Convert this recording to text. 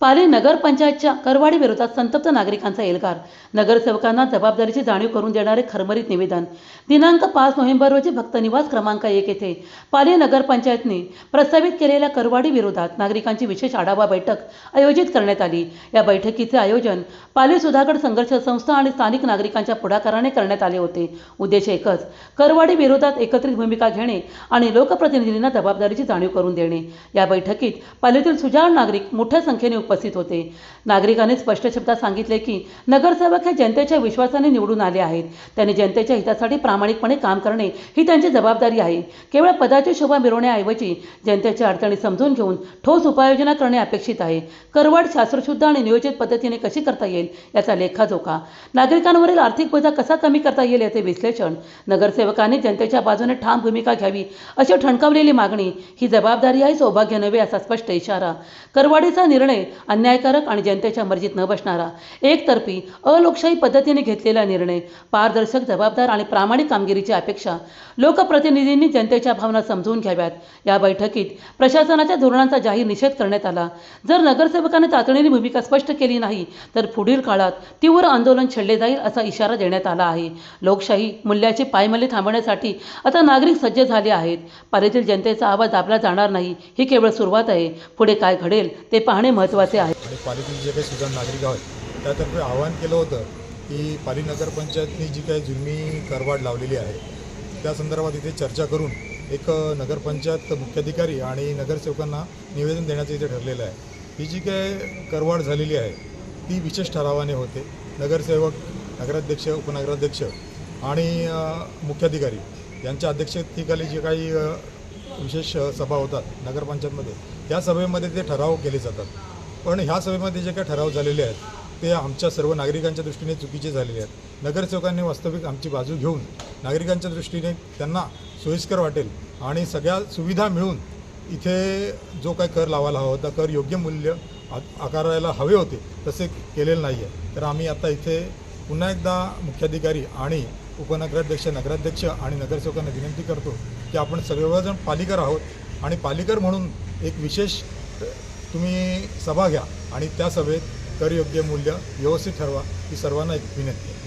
पाले नगरपंचायतच्या करवाडी विरोधात संतप्त नागरिकांचा एल्गार. नगरसेवकांना जबाबदारीची जाणीव करून देणारे खरमरीत निवेदन. दिनांक पाच नोव्हेंबर रोजी भक्त निवास क्रमांक एक येथे पाले नगरपंचायतने प्रस्तावित केलेल्या करवाडी विरोधात नागरिकांची विशेष आढावा बैठक आयोजित करण्यात आली. या बैठकीचे आयोजन पाले सुधागड संघर्ष संस्था आणि स्थानिक नागरिकांच्या पुढाकाराने करण्यात आले होते. उद्देश एकच करवाडी विरोधात एकत्रित भूमिका घेणे आणि लोकप्रतिनिधींना जबाबदारीची जाणीव करून देणे. या बैठकीत पालेतील सुजाण नागरिक मोठ्या संख्येने उपस्थित होते. नागरिकांनी स्पष्ट शब्दात सांगितले की नगरसेवक हे जनतेच्या विश्वासाने निवडून आले आहेत. त्यांनी जनतेच्या हितासाठी प्रामाणिकपणे काम करणे ही त्यांची जबाबदारी आहे. केवळ पदाची शोभा मिरवण्याऐवजी जनतेच्या अडचणी समजून घेऊन ठोस उपाययोजना करणे अपेक्षित आहे. करवाढ शास्त्रशुद्ध आणि नियोजित पद्धतीने कशी करता येईल याचा लेखाजोखा नागरिकांवरील आर्थिक बोजा कसा कमी करता येईल याचे विश्लेषण नगरसेवकांनी जनतेच्या बाजूने ठाम भूमिका घ्यावी अशी ठणकावलेली मागणी ही जबाबदारी आहे सौभाग्य नव्हे असा स्पष्ट इशारा. करवाडीचा निर्णय अन्यायकारक आणि जनतेच्या मर्जीत न बसणारा. एकतर्फी अलोकशाही पद्धतीने घेतलेला निर्णय पारदर्शक जबाबदार आणि प्रामाणिक कामगिरीची अपेक्षा लोकप्रतिनिधींनी जनतेच्या भावना समजून घ्याव्यात. या बैठकीत प्रशासनाच्या धोरणांचा जाहीर निषेध करण्यात आला. जर नगरसेवकाने तातडीने भूमिका स्पष्ट केली नाही तर पुढील काळात तीव्र आंदोलन छेडले जाईल असा इशारा देण्यात आला आहे. लोकशाही मूल्याची पायमल्ली थांबवण्यासाठी आता नागरिक सज्ज झाले आहेत. पारेतील जनतेचा आवाज दाबला जाणार नाही ही केवळ सुरुवात आहे. पुढे काय घडेल ते पाहणे महत्त्वाचे आहे. आणि पालिकेचे जे काही सुजाण नागरिक आहेत त्यातर्फे आवाहन केलं होतं की पाली नगरपंचायतनी जी काही जुनी करवाढ लावलेली आहे त्या संदर्भात इथे चर्चा करून एक नगरपंचायत मुख्याधिकारी आणि नगरसेवकांना निवेदन देण्याचं इथे ठरलेलं आहे. ही जी काही करवाढ झालेली आहे ती विशेष ठरावाने होते. नगरसेवक नगराध्यक्ष उपनगराध्यक्ष आणि मुख्याधिकारी यांच्या अध्यक्षतेखाली जे काही विशेष सभा होतात नगरपंचायतमध्ये त्या सभेमध्ये ते ठराव केले जातात. पण ह्या सभेमध्ये जे काही ठराव झालेले आहेत ते आमच्या सर्व नागरिकांच्या दृष्टीने चुकीचे झालेले आहेत. नगरसेवकांनी वास्तविक आमची बाजू घेऊन नागरिकांच्या दृष्टीने त्यांना सोयीस्कर वाटेल आणि सगळ्या सुविधा मिळून इथे जो काही कर लावायला हवा होता कर योग्य मूल्य आकारायला हवे होते तसे केलेले नाही आहे तर आम्ही आता इथे पुन्हा एकदा मुख्याधिकारी आणि उपनगराध्यक्ष नगराध्यक्ष आणि नगरसेवकांना विनंती करतो की आपण सर्वजण पालिकर आहोत आणि पालिकर म्हणून एक विशेष तुम्ही सभा घ्या आणि त्या सभेत करयोग्य मूल्य व्यवस्थित ठरवा ही सर्वांना एक विनंती आहे.